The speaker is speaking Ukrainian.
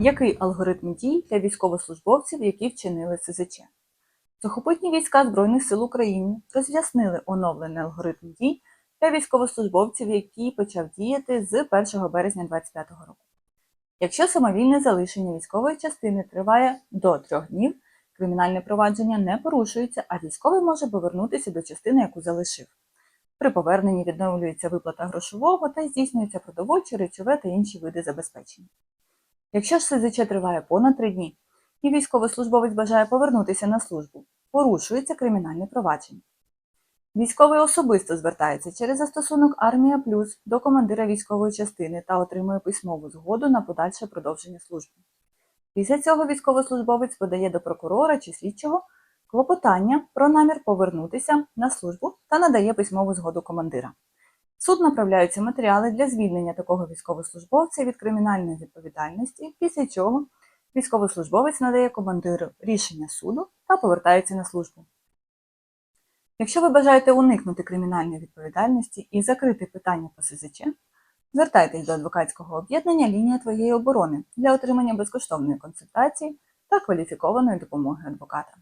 Який алгоритм дій для військовослужбовців, які вчинили СЗЧ? Сухопутні війська Збройних сил України роз'яснили оновлений алгоритм дій для військовослужбовців, який почав діяти з 1 березня 2025 року. Якщо самовільне залишення військової частини триває до трьох днів, кримінальне провадження не порушується, а військовий може повернутися до частини, яку залишив. При поверненні відновлюється виплата грошового та здійснюється продовольче, речове та інші види забезпечення. Якщо ж СЗЧ триває понад три дні і військовослужбовець бажає повернутися на службу, порушується кримінальне провадження. Військовий особисто звертається через застосунок Армія Плюс до командира військової частини та отримує письмову згоду на подальше продовження служби. Після цього військовослужбовець подає до прокурора чи слідчого клопотання про намір повернутися на службу та надає письмову згоду командира. Суд направляються матеріали для звільнення такого військовослужбовця від кримінальної відповідальності, після чого військовослужбовець надає командиру рішення суду та повертається на службу. Якщо ви бажаєте уникнути кримінальної відповідальності і закрити питання по СЗЧ, звертайтесь до адвокатського об'єднання Лінія твоєї оборони для отримання безкоштовної консультації та кваліфікованої допомоги адвоката.